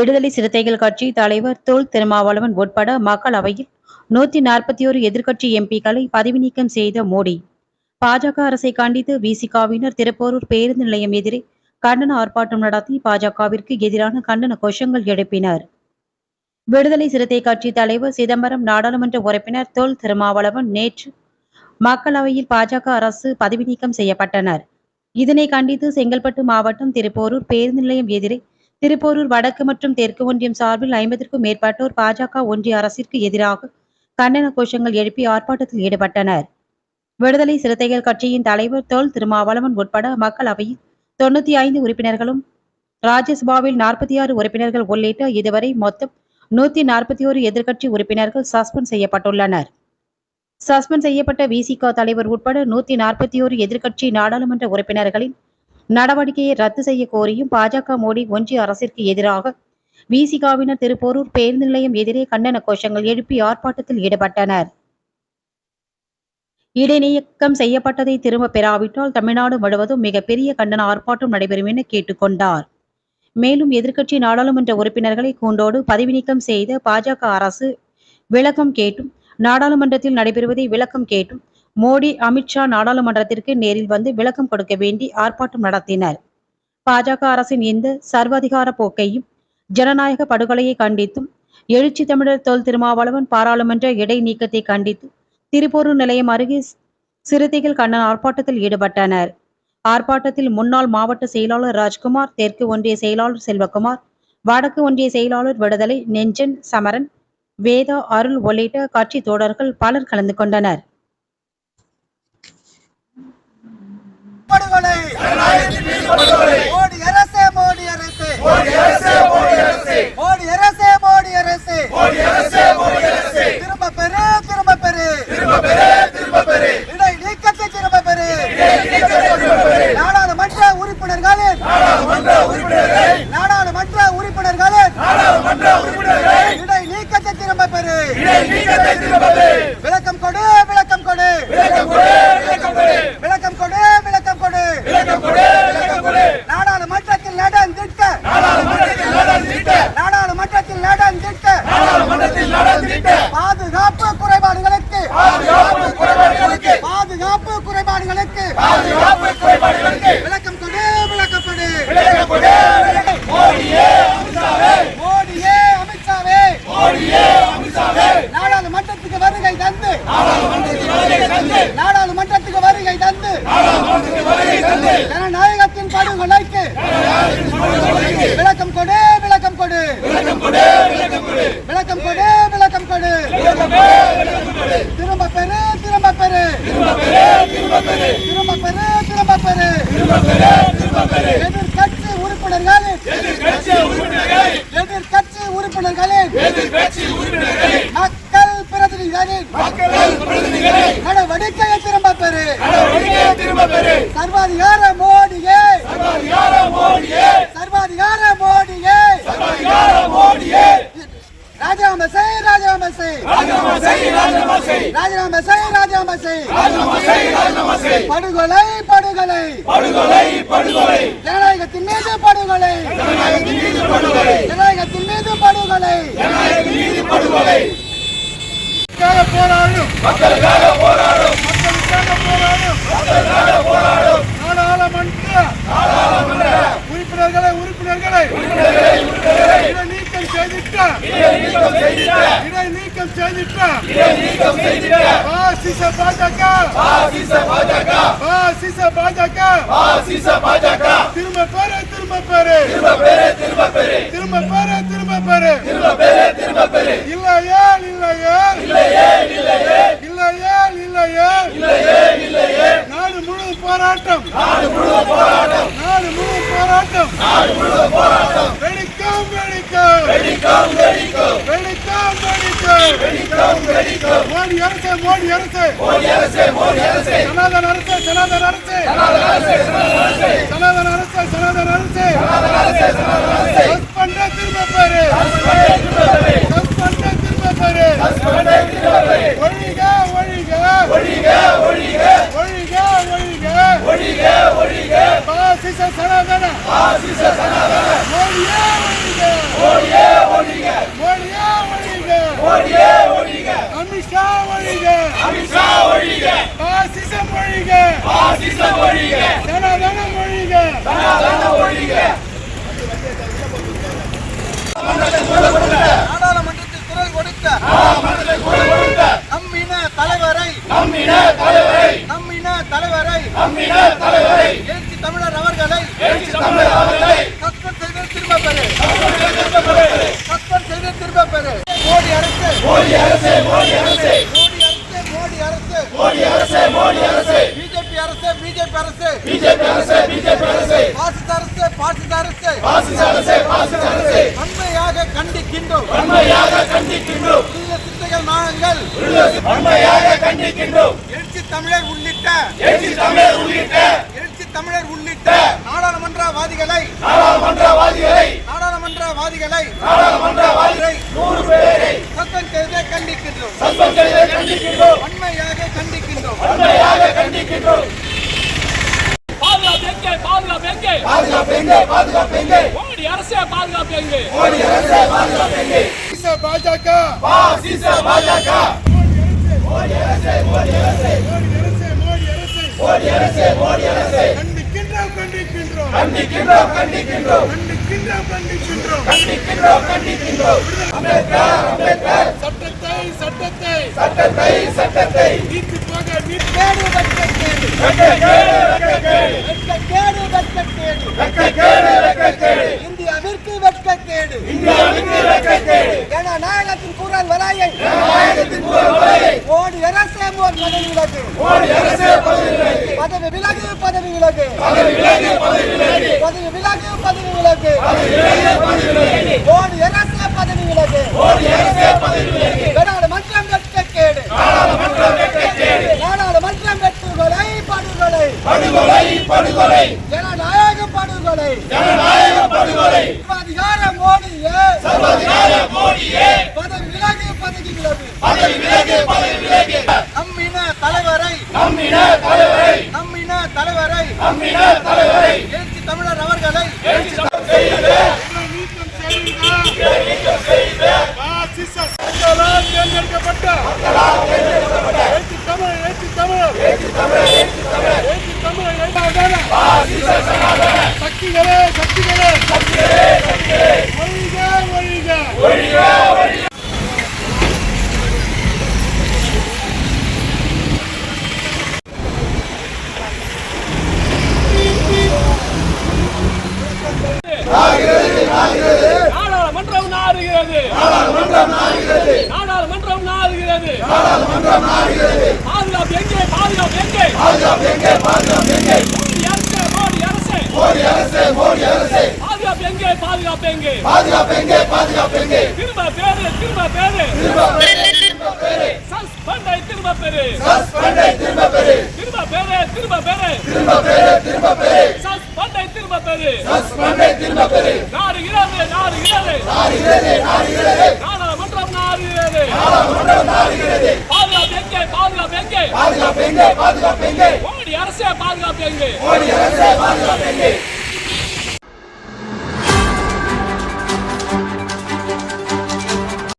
விடுதலை சிறுத்தைகள் கட்சி தலைவர் தோல் திருமாவளவன் உட்பட மக்களவையில் நூத்தி நாற்பத்தி ஒரு எதிர்க்கட்சி எம்பிக்களை பதவி நீக்கம் செய்த மோடி. பாஜக அரசை கண்டித்து விசிகாவினர் திருப்போரூர் பேருந்து நிலையம் எதிரே கண்டன ஆர்ப்பாட்டம் நடத்தி பாஜகவிற்கு எதிரான கண்டன கோஷங்கள் எழுப்பினர். விடுதலை சிறுத்தை கட்சி தலைவர் சிதம்பரம் நாடாளுமன்ற உறுப்பினர் தொல் திருமாவளவன் நேற்று மக்களவையில் பாஜக அரசு பதவி நீக்கம் செய்யப்பட்டனர். இதனை கண்டித்து செங்கல்பட்டு மாவட்டம் திருப்போரூர் பேருந்து நிலையம் எதிரே திருப்போரூர் வடக்கு மற்றும் தெற்கு ஒன்றியம் சார்பில் ஐம்பதற்கும் மேற்பட்டோர் பாஜக ஒன்றிய அரசிற்கு எதிராக கண்டன கோஷங்கள் எழுப்பி ஆர்ப்பாட்டத்தில் ஈடுபட்டனர். விடுதலை சிறுத்தைகள் கட்சியின் தலைவர் தோல் திருமாவளவன் உட்பட மக்களவையில் தொண்ணூத்தி ஐந்து உறுப்பினர்களும் ராஜ்யசபாவில் நாற்பத்தி ஆறு உறுப்பினர்கள் உள்ளிட்ட இதுவரை மொத்தம் நூத்தி நாற்பத்தி ஒரு எதிர்க்கட்சி உறுப்பினர்கள் சஸ்பெண்ட் செய்யப்பட்டுள்ளனர். சஸ்பெண்ட் செய்யப்பட்ட விசிக தலைவர் உட்பட நூத்தி நாற்பத்தி ஒரு எதிர்க்கட்சி நாடாளுமன்ற உறுப்பினர்களின் நடவடிக்கையை ரத்து செய்ய கோரியும் பாஜக மோடி ஒன்றிய அரசிற்கு எதிராக விசிகாவினர் திருப்போரூர் பேருந்து நிலையம் எதிரே கண்டன கோஷங்கள் எழுப்பி ஆர்ப்பாட்டத்தில் ஈடுபட்டனர். இடைநீக்கம் செய்யப்பட்டதை திரும்ப பெறாவிட்டால் தமிழ்நாடு முழுவதும் மிகப்பெரிய கண்டன ஆர்ப்பாட்டம் நடைபெறும் என கேட்டுக்கொண்டார். மேலும் எதிர்க்கட்சி நாடாளுமன்ற உறுப்பினர்களை கூண்டோடு பதவி நீக்கம் செய்த பாஜக அரசு விளக்கம் கேட்டும் நாடாளுமன்றத்தில் நடைபெறுவதை விளக்கம் கேட்டும் மோடி அமித்ஷா நாடாளுமன்றத்திற்கு நேரில் வந்து விளக்கம் கொடுக்க வேண்டி ஆர்ப்பாட்டம் நடத்தினர். பாஜக அரசின் இந்த சர்வாதிகார போக்கையும் ஜனநாயக படுகொலையை கண்டித்தும் எழுச்சி தமிழர் தொல் திருமாவளவன் பாராளுமன்ற இடைநீக்கத்தை கண்டித்து திருப்போரூர் நிலையம் அருகே சிறுத்தைகள் கண்டன ஆர்ப்பாட்டத்தில் ஈடுபட்டனர். ஆர்ப்பாட்டத்தில் முன்னாள் மாவட்ட செயலாளர் ராஜ்குமார் தெற்கு ஒன்றிய செயலாளர் செல்வகுமார் வடக்கு ஒன்றிய செயலாளர் விடுதலை நெஞ்சன் சமரன் வேதா அருள் உள்ளிட்ட கட்சி தோழர்கள் பலர் கலந்து கொண்டனர். படுகொலை. மோடி அரசே மோடி அரசே. மோடி அரசே மோடி அரசே. திரும்ப பெரு திரும்ப பெரு இடை நீக்கத்தை திரும்ப பெரு நாடாளுமன்ற உறுப்பினர்களின் நாடாளுமன்ற உறுப்பினர்களின் இடை நீக்கத்தை திரும்ப பெரு விளக்கம் கொடு விளக்கம் கொடு விளக்கம் கொடு விளக்கம் கொடு நாடாளுமன்றத்தில் நடந்திட்ட நாடாளுமன்றத்தில் நடந்திட்ட பாதுகாப்பு குறைபாடுகளுக்கு பாதுகாப்பு குறைபாடுகளுக்கு. விளக்கம் கொடு மோடியே அமித்ஷாவே நாடாளுமன்றத்துக்கு வருகை தந்து நாடாளுமன்றத்துக்கு வருகை தந்து ஜனநாயகத்தின் படுகொலைக்கு விளக்கம் கொடு விளக்கம் கொடு விளக்கம் கொடு விளக்கம் கொடு திரும்ப பெரு திரும்ப பெரு திரும்ப பெரு திரும்ப பெரு எதிர்கட்சி உறுப்பினர்களின் எதிர்கட்சி உறுப்பினர்களின் மக்கள் பிரதிநிதிகளின் நடவடிக்கையை திரும்ப பெறு. சர்வாதிகார மோடியே. சர்வாதிகார மோடியே. ராஜினாமா செய் ராஜினாமா செய் ராஜினாமா செய் ராஜினாமா செய் படுகொலை படுகொலை. ஜனநாயகத்தின் மீது படுகொலை. ஜனநாயகத்தின் மீது படுகொலை. மக்களுக்காக போராடும். மக்களுக்காக போராடும். நாடாளுமன்ற உறுப்பினர்களை உறுப்பினர்களை. இதை நீக்கம் செய்திட்ட. இதை நீக்கம் செய்திட்ட. பாசிச பாஜக. பாசிச பாஜக. திரும்ப பெரு திரும்ப பெரு. திரும்ப பெரு திரும்ப பெரு. இல்லையே இல்லையே இல்லையே இல்லையே நாடு முழுவதும் போராட்டம் நாடு முழுவதும் போராட்டம் வெடிக்கும் வெடிக்கும் வெடிக்கும் வெடிக்கும் மோடி அரசு. மோடி அரசு சனாதன அரசு. சனாதன அரசு சனாதன அரசு. சனாதன அரசு சஸ்பெண்ட திரும்ப பெரு. சஸ்பெண்ட திரும்ப பெரு. ஒழிக ஒழிக. ஒழிக சனாதன ஒழிக அமித்ஷா ஒழிக அமித்ஷா ஒழிக பாசிசம் ஒழிக பாசிசம் ஒழிக ஜனதனம் ஒழிக சனாதன ஒழிக நாடாளுமன்றத்தில் குரல் கொடுத்த மனதை குரல் கொடுத்த நம்மின தலைவரை நம்மின தலைவரை நம்மின நம்மின தலைவரை எழுச்சி தமிழர் அவர்களை எழுச்சி தமிழர் அவர்களை சஸ்பெண்ட் செய்து திரும்ப பெறு. சஸ்பெண்ட் செய்து திரும்ப பெறு மோடி அரசு மோடி அரசே. மோடி அரசே மோடி அரசு. மோடி அரசு மோடி அரசே. பிஜேபி அரசு பிஜேபி அரசு. பிஜேபி அரசே பிஜேபி அரசே. பாசிச அரசு பாசிச அரசு. பாசிச அரசே பாசிச அரசே. வன்மையாக கண்டிக்கின்றோம். வன்மையாக கண்டிக்கின்றோம். உள்ள சித்தைகள் நாங்கள் வன்மையாக கண்டிக்கின்றோம். தமிழர் உள்ளிட்ட எழுச்சி தமிழர் உள்ளிட்ட எழுச்சி தமிழர் உள்ளிட்ட நாடாளுமன்றவாதிகளை நாடாளுமன்றவாதிகளை நாடாளுமன்றவாதிகளை நாடாளுமன்றவாதிகளை நூறு பேரை சத்தம் செய்து கண்டிக்கின்றோம். சஸ்பெண்ட் செய்து கண்டிக்கின்றோம். வன்மையாக கண்டிக்கின்றோம். வன்மையாக கண்டிக்கின்றோம். பாதுகாப்பு எங்கே? பாதுகாப்பு எங்கே? பாதுகாப்பு எங்கே? பாதுகாப்பு எங்கே? மோடி அரசே பாதுகாப்பு எங்கே? மோடி அரசே பாதுகாப்பு எங்கே? பாசிச பாஜக. பாசிச பாஜக. மோடி அரசே மோடி அரசே மோடி அரசே மோடி அரசே கண்டிக்கின்றோம் கண்டிக்கின்றோம் கண்டிக்கின்றோம் கண்டிக்கின்றோம் கண்டிக்கின்றோம் கண்டிக்கின்றோம் கண்டிக்கின்றோம் கண்டிக்கின்றோம் அம்பேத்கர் அம்பேத்கர் சட்டத்தை சட்டத்தை சட்டத்தை சட்டத்தை நீத்து போக நீத்து கேடு வெட்கக்கேடு. வெட்கக்கேடு வெட்கக்கேடு வெட்கக்கேடு வெட்கக்கேடு வெட்கக்கேடு வெட்கக்கேடு இந்தியாவிற்கு வெட்கக்கேடு. இந்தியாவிற்கு ஜனநாயகத்தின் குரல் வரையை. ஜனநாயகத்தின் புகழ் வரையை மோடி அரசே மோடி பதவி விலகு மோடி அரசே பதவி விலகி பதவி விலகு. பதவி விலகு பதவி விலகி. பதவி விலகி பதவி விலகு. மோடி அரசே பதவி விலகு. மோடி அரசே பதவி விலகி? நாடாளுமன்றம் வெட்கக்கேடு நாடாளுமன்றம் வெட்கக்கேடு நாடாளுமன்றம் வெட்டுகொலை படுகொலை. படுகொலை படுகொலை. ஜனநாயக படுகொலை. ஜனநாயக படுகொலை. அதிகார மோடியே. சர்வதிகார மோடியே. பதவி விலகு பதவி விலகு. பதவி விலகி பதவி நம்மின தலைவரை. நம்மின தலைவரை. நம்மின தலைவரை. எழுச்சி தமிழர் அவர்களை. எழுச்சி தமிழ் செய்து. நீக்கம் செய்யுங்க நீக்கம் செய்து. பாசிச மக்களால் தேர்ந்தெடுக்கப்பட்ட. தமிழ் தமிழ் தமிழ் தமிழ் பாசிச சனாதன. சக்திகளே சக்திகளே ஒழிக ஒழிக ஒழிக ஒழிக நாடாளுமன்றம் நாடுகிறது நாடாளுமன்றம் நாடுகிறது நாடாளுமன்றம் நாடுகிறது நாடாளுமன்றம் நாடுகிறது பாதுகாப்பு எங்கே பாதுகாப்பு எங்கே பாதுகாப்பு எங்கே பாதுகாப்பு எங்கே மோடி அரசே மோடி அரசே மோடி அரசே பாதுகாப்பு எங்கே பாதுகாப்பு எங்கே பாதுகாப்பு எங்கே பாதுகாப்பு எங்கே திரும்ப பேரு திரும்ப பேரு திரும்ப பெரு சஸ்பெண்டை திரும்ப சஸ்பெண்டை திரும்ப திரும்ப பேரு திரும்ப பேரு திரும்ப திரும்ப சஸ்பெண்டை திரும்ப சஸ்பெண்டை திரும்ப நாடாளுமன்றம் நாடுகிறது நாடாளுமன்றம் நாடுகிறது பாதுகாப்பு எங்கே பாதுகாப்பு எங்கே? பாதுகாப்பு எங்கே? பாதுகாப்பு எங்கே? மோடி அரசே பாதுகாப்பு எங்கே? மோடி அரசே பாதுகாப்பு எங்கே?